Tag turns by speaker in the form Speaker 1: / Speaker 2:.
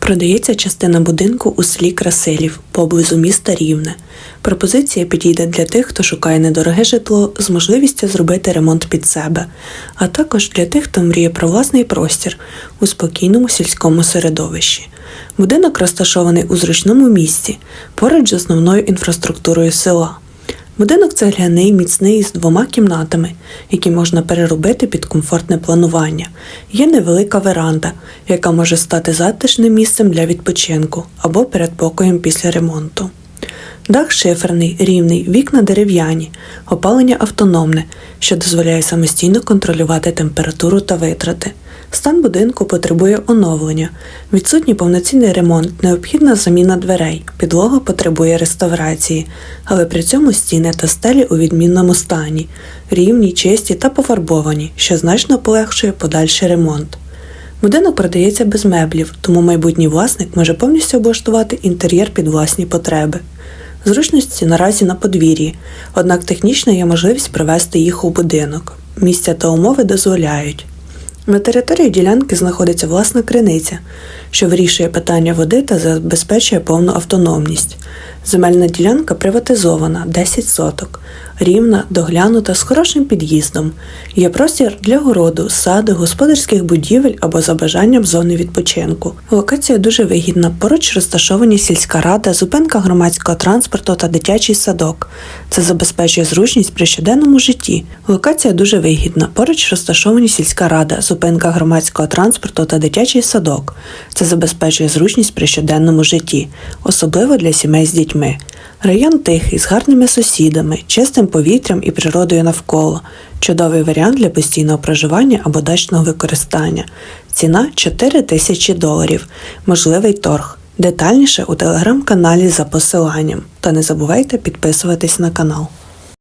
Speaker 1: Продається частина будинку у селі Красилів поблизу міста Рівне. Пропозиція підійде для тих, хто шукає недороге житло з можливістю зробити ремонт під себе, а також для тих, хто мріє про власний простір у спокійному сільському середовищі. Будинок розташований у зручному місці, поруч з основною інфраструктурою села. Будинок цегляний, міцний з двома кімнатами, які можна переробити під комфортне планування. Є невелика веранда, яка може стати затишним місцем для відпочинку або передпокоєм після ремонту. Дах шиферний, рівний, вікна дерев'яні, опалення автономне, що дозволяє самостійно контролювати температуру та витрати. Стан будинку потребує оновлення, відсутній повноцінний ремонт, необхідна заміна дверей, підлога потребує реставрації, але при цьому стіни та стелі у відмінному стані, рівні, чисті та пофарбовані, що значно полегшує подальший ремонт. Будинок продається без меблів, тому майбутній власник може повністю облаштувати інтер'єр під власні потреби. Зручності наразі на подвір'ї, однак технічно є можливість привести їх у будинок. Місця та умови дозволяють. На території ділянки знаходиться власна криниця, що вирішує питання води та забезпечує повну автономність. Земельна ділянка приватизована 10 соток, рівна, доглянута з хорошим під'їздом. Є простір для городу, саду, господарських будівель або за бажанням зони відпочинку. Локація дуже вигідна. Поруч розташовані сільська рада, зупинка громадського транспорту та дитячий садок. Це забезпечує зручність при щоденному житті. Локація дуже вигідна. Поруч розташовані сільська рада, зупинка громадського транспорту та дитячий садок. Це забезпечує зручність при щоденному житті, особливо для сімей з дітьми. Район тихий, з гарними сусідами, чистим повітрям і природою навколо. Чудовий варіант для постійного проживання або дачного використання. Ціна 4 тисячі доларів. Можливий торг. Детальніше у телеграм-каналі за посиланням. Та не забувайте підписуватись на канал.